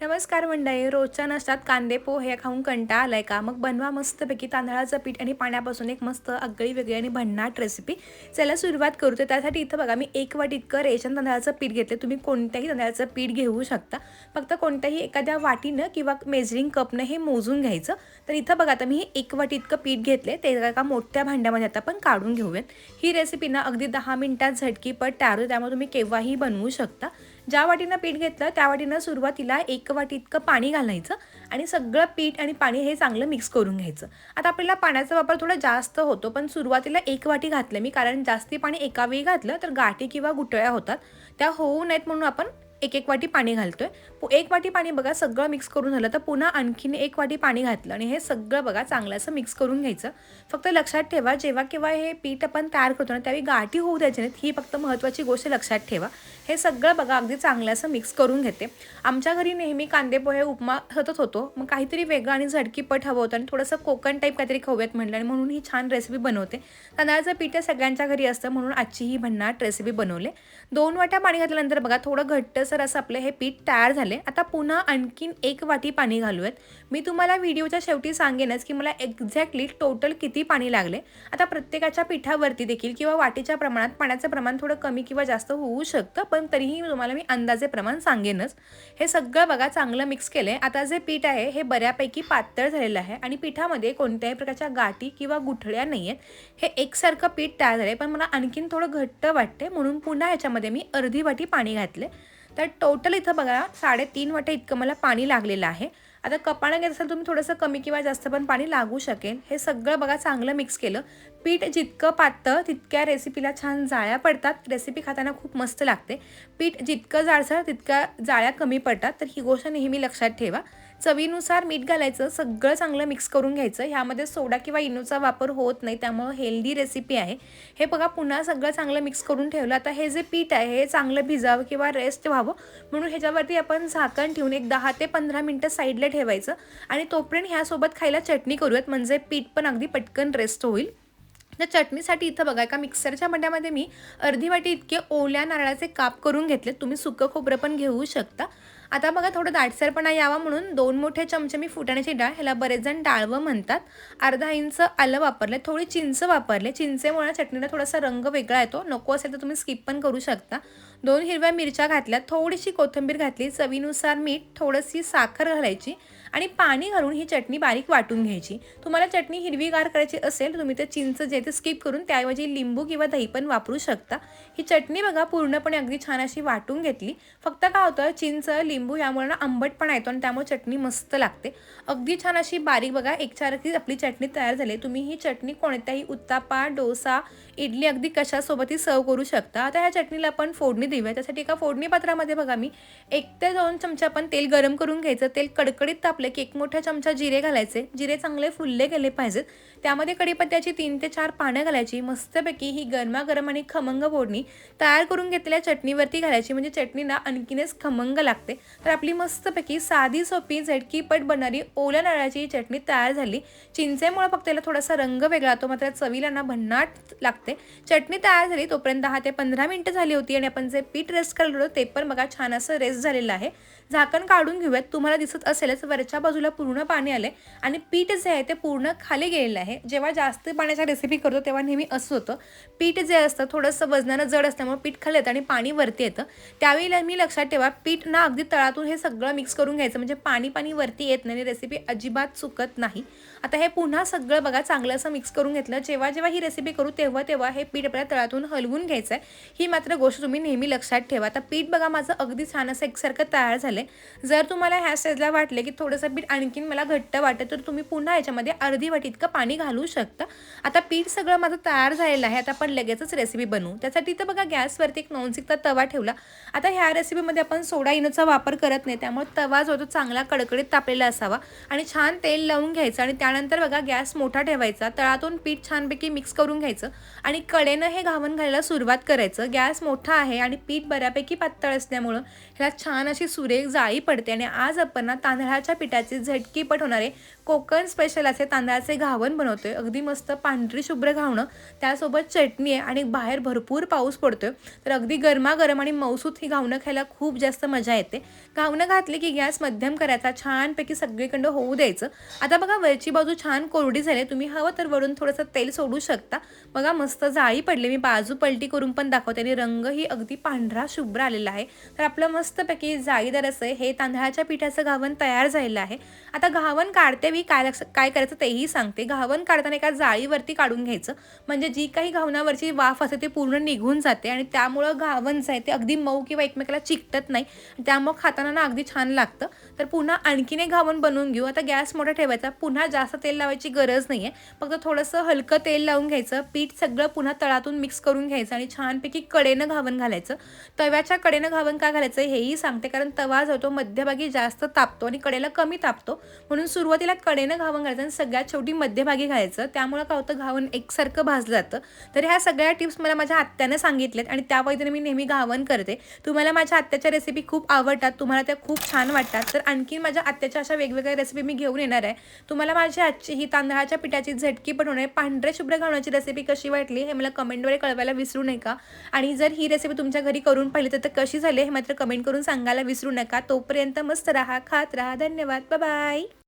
नमस्कार मंडळी रोजच्या नाश्त्यात कांदे पोहे खाऊन कंटाळा आलाय का? मग बनवा मस्तपैकी तांदळाचं पीठ आणि पाण्यापासून एक मस्त आगळी वेगळी आणि भन्नाट रेसिपी चला सुरुवात करू तर त्यासाठी इथं बघा मी एक वाट इतकं रेशन तांदळाचं पीठ घेतले तुम्ही कोणत्याही तांदळाचं पीठ घेऊ शकता. फक्त कोणत्याही एखाद्या वाटीनं किंवा मेजरिंग कपनं हे मोजून घ्यायचं. तर इथं बघा आता मी हे एक वाटी इतकं पीठ घेतले ते एका मोठ्या भांड्यामध्ये आता आपण काढून घेऊयात. ही रेसिपी ना अगदी दहा मिनिटात झटकीपट तयार त्यामुळे तुम्ही केव्हाही बनवू शकता. ज्या वाटीनं पीठ घेतलं त्या वाटीनं सुरुवातीला एक वाटी इतकं पाणी घालायचं आणि सगळं पीठ आणि पाणी हे चांगलं मिक्स करून घ्यायचं. आता आपल्याला पाण्याचा वापर थोडा जास्त होतो पण सुरुवातीला एक वाटी घातलं मी कारण जास्ती पाणी एका वेळी घातलं तर गाठी किंवा गुटळ्या होतात. त्या होऊ नयेत म्हणून आपण एक एक वाटी पाणी घालतो आहे एक वाटी पाणी बघा सगळं मिक्स करून झालं तर पुन्हा आणखीन एक वाटी पाणी घातलं आणि हे सगळं बघा चांगलं असं मिक्स करून घ्यायचं. फक्त लक्षात ठेवा जेव्हा केव्हा हे पीठ आपण तयार करतो ना त्यावेळी गाठी होऊ द्यायची नाहीत. ही फक्त महत्त्वाची गोष्ट लक्षात ठेवा. हे सगळं बघा अगदी चांगलं असं मिक्स करून घेते. आमच्या घरी नेहमी कांदे पोहे उपमा सतत होतो. मग काहीतरी वेगळं आणि झडकीपट हवं होतं आणि थोडंसं कोकण टाईप काहीतरी खाऊयात म्हटलं आणि म्हणून ही छान रेसिपी बनवते. तांदळाचं पीठ सगळ्यांच्या घरी असतं म्हणून आजची ही भन्नाट रेसिपी बनवले. दोन वाट्या पाणी घातल्यानंतर बघा थोडं सर असं आपलं हे पीठ तयार झाले. आता पुन्हा आणखीन एक वाटी पाणी घालूयात. मी तुम्हाला व्हिडिओच्या शेवटी सांगेनच की मला एक्झॅक्टली टोटल किती पाणी लागले. आता प्रत्येकाच्या पिठावरती देखील किंवा वाटीच्या प्रमाणात पाण्याचं प्रमाण थोडं कमी किंवा जास्त होऊ शकतं पण तरीही तुम्हाला मी अंदाजे प्रमाण सांगेनच. हे सगळं बघा चांगलं मिक्स केलं आहे आता जे पीठ आहे हे बऱ्यापैकी पातळ झालेलं आहे आणि पिठामध्ये कोणत्याही प्रकारच्या गाठी किंवा गुठळ्या नाही आहेत हे एकसारखं पीठ तयार झालं आहे पण मला आणखीन थोडं घट्ट वाटते म्हणून पुन्हा ह्याच्यामध्ये मी अर्धी वाटी पाणी घातले तर टोटल इथं बघा साडेतीन वाटे इतकं मला पाणी लागलेलं आहे. आता कपाणं घेत असेल तुम्ही थोडंसं कमी किंवा जास्त पण पाणी लागू शकेल. हे सगळं बघा चांगलं मिक्स केलं. पीठ जितकं पातळ तितक्या रेसिपीला छान जाळ्या पडतात. रेसिपी खाताना खूप मस्त लागते. पीठ जितकं जाडसर तितक्या जाळ्या कमी पडतात. तर ही गोष्ट नेहमी लक्षात ठेवा. चवीनुसार मीठ घालायचं सगळं चांगलं मिक्स करून घ्यायचं. ह्यामध्ये सोडा किंवा इनोचा वापर होत नाही त्यामुळं हेल्दी रेसिपी आहे. हे बघा पुन्हा सगळं चांगलं मिक्स करून ठेवलं. आता हे जे पीठ आहे हे चांगलं भिजावं किंवा रेस्ट व्हावं म्हणून ह्याच्यावरती आपण झाकण ठेवून एक दहा ते पंधरा मिनटं साईडला ठेवायचं. आणि तोपर्यंत ह्यासोबत खायला चटणी करूयात म्हणजे पीठ पण अगदी पटकन रेस्ट होईल. तर चटणीसाठी इथं बघा एका मिक्सरच्या मड्यामध्ये मी अर्धी वाटी इतके ओल्या नारळाचे काप करून घेतले तुम्ही सुकं खोबरं पण घेऊ शकता. आता बघा थोडं दाटसरपणा यावा म्हणून दोन मोठे चमचे मी फुटाण्याची डाळ ह्याला बरेच जण डाळवं म्हणतात. अर्धा इंच आलं वापरले थोडी चिंच वापरले. चिंचेमुळे चटणीला थोडासा रंग वेगळा येतो. नको असेल तर तुम्ही स्किप पण करू शकता. दोन हिरव्या मिरच्या घातल्या थोडीशी कोथिंबीर घातली चवीनुसार मीठ थोडीशी साखर घालायची आणि पाणी घालून ही चटणी बारीक वाटून घ्यायची. तुम्हाला चटणी हिरवीगार करायची असेल तुम्ही ते चिंच जे ते स्किप करून त्याऐवजी लिंबू किंवा दही पण वापरू शकता. ही चटणी बघा पूर्णपणे अगदी छान अशी वाटून घेतली. फक्त काय होतं चिंच लिंबू यामुळे ना आंबटपणा येतो आणि त्यामुळे चटणी मस्त लागते. अगदी छान अशी बारीक बघा एक चार आपली चटणी तयार झाली. तुम्ही ही चटणी कोणत्याही उत्तापा डोसा इडली अगदी कशासोबतही सर्व करू शकता. आता ह्या चटणीला आपण फोडणी देऊया त्यासाठी एका फोडणी पात्रामध्ये बघा मी एक ते दोन चमचे आपण तेल गरम करून घ्यायचं. तेल कडकडीत तापले की एक मोठा चमचा जिरे घालायचे. जिरे चांगले फुलले गेले पाहिजेत. त्यामध्ये कढीपत्त्याची तीन ते चार पानं घालायची. मस्तपैकी ही गरमागरम आणि खमंग फोडणी तयार करून घेतलेल्या चटणीवरती घालायची. म्हणजे चटणीला आणखीनच खमंग लागते. तर आपली मस्तपैकी साधी सोपी झटकीपट बनणारी ओल्या नारळाची चटणी तयार झाली. चिंचेमुळे फक्त त्याला थोडासा रंग वेगळा तो मात्र चवीला ना भन्नाट लागते. चटणी तयार झाली तोपर्यंत दहा ते पंधरा मिनटं झाली होती आणि आपण जे पीठ रेस्ट करलो ते पण बघा छान असं रेस्ट झालेलं आहे. झाकण काढून घेऊयात. तुम्हाला दिसत असेलच वरच्या बाजूला पूर्ण पाणी आले आणि पीठ जे आहे ते पूर्ण खाली गेलेलं आहे. जेव्हा जास्त पाण्याच्या रेसिपी करतो तेव्हा नेहमी असं होतं. पीठ जे असतं थोडंसं वजनानं जड असल्यामुळे पीठ खाली येतं आणि पाणी वरती येतं. त्यावेळी मी लक्षात ठेवा पीठ ना अगदी तळातून हे सगळं मिक्स करून घ्यायचं म्हणजे पाणी पाणी वरती येत नाही रेसिपी अजिबात चुकत नाही. आता हे पुन्हा सगळं बघा चांगलं असं मिक्स करून घेतलं. जेव्हा जेव्हा ही रेसिपी करू तेव्हा तेव्हा हे पीठ आपल्या तळातून हलवून घ्यायचं आहे ही मात्र गोष्ट तुम्ही नेहमी लक्षात ठेवा. आता पीठ बघा माझं अगदी छान असं एकसारखं तयार झालं आहे जर तुम्हाला ह्या स्टेजला वाटले की थोडंसं पीठ आणखीन मला घट्ट वाटतं तर तुम्ही पुन्हा याच्यामध्ये अर्धी वाटी इतकं पाणी घालू शकता. आता पीठ सगळं माझं तयार झालेलं आहे. आता आपण लगेचच रेसिपी बनवू. त्यासाठी तर बघा गॅसवरती एक नॉनस्टिकचा तवा ठेवला. आता ह्या रेसिपीमध्ये आपण सोडा इनोचा वापर करत नाही. त्यामुळे तवा जो तो चांगला कडकडीत तापलेला असावा आणि छान तेल लावून घ्यायचं आणि त्यानंतर बघा गॅस मोठा ठेवायचा. तळातून पीठ छानपैकी मिक्स करून घ्यायचं आणि कडेनं हे घावण घालायला सुरुवात करायचं. गॅस मोठा आहे आणि पीठ बऱ्यापैकी पातळ असल्यामुळं ह्याला छान अशी सुरेख जाळी पडते. आणि आज आपण ना तांदळाच्या पिठाचे झटकीपट होणारे कोकण स्पेशल असे तांदळाचे घावण बनवतोय. अगदी मस्त पांढरी शुभ्र घावणं. त्यासोबत चटणी आहे आणि बाहेर भरपूर पाऊस पडतोय. तर अगदी गरमागरम आणि मौसूत ही घावणं खायला खूप जास्त मजा येते. घावणं घातली की गॅस मध्यम करायचा छानपैकी सगळीकडं होऊ द्यायचं. आता बघा वरची बाजू छान कोरडी झाली तुम्ही हवं तर वरून थोडंसं तेल सोडू शकता. बघा मस्त जाळी पडली. मी बाजू पलटी करून पण दाखवते आणि रंगही अगदी पांढरा शुभ्र आलेला आहे. तर आपलं मस्तपैकी जाळीदार असं हे तांदळाच्या पिठाचं घावण तयार झालेलं आहे. आता घावण काढते मी काय लक्ष काय करायचं तेही सांगते. घावन काढताना एका जाळीवरती काढून घ्यायचं. म्हणजे जी काही घावणावरची वाफ असते ते पूर्ण निघून जाते आणि त्यामुळं घावन जे आहे ते अगदी मऊ किंवा एकमेकाला चिकटत नाही. त्यामुळं खाताना ना अगदी छान लागतं. तर पुन्हा आणखीन एक घावन बनवून घेऊ. आता गॅस मोठा ठेवायचा. पुन्हा जास्त तेल लावायची गरज नाही आहे फक्त थोडंसं हलकं तेल लावून घ्यायचं. पीठ सगळं पुन्हा तळातून मिक्स करून घ्यायचं आणि छानपैकी कडेनं घावन घालायचं. तव्याच्या कडेनं घावन का घालायचं हेही सांगते. कारण तवा जो तो मध्यभागी जास्त तापतो आणि कडेला कमी तापतो. म्हणून सुरुवातीला कडेनं घावण घालायचं आणि सगळ्यात शेवटी मध्यभागी घालायचं. त्यामुळं काय होतं घावण एकसारखं भाजलं जातं. तर ह्या सगळ्या टिप्स मला माझ्या आत्यानं सांगितल्यात आणि त्या पद्धतीने मी नेहमी घावण करते. तुम्हाला माझ्या आत्याच्या रेसिपी खूप आवडतात तुम्हाला त्या खूप छान वाटतात. तर आणखी माझ्या आत्याच्या अशा वेगवेगळ्या रेसिपी मी घेऊन येणार आहे. तुम्हाला माझी आजची ही तांदळाच्या पिठाची झटकी बनवणे पांढऱ्या शुभ्र घावण्याची रेसिपी कशी वाटली हे मला कमेंटद्वारे कळवायला विसरू नका. आणि जर ही रेसिपी तुमच्या घरी करून पाहिली तर कशी झाली हे मात्र कमेंट करून सांगायला विसरू नका. तोपर्यंत मस्त राहा खात राहा. धन्यवाद. बाय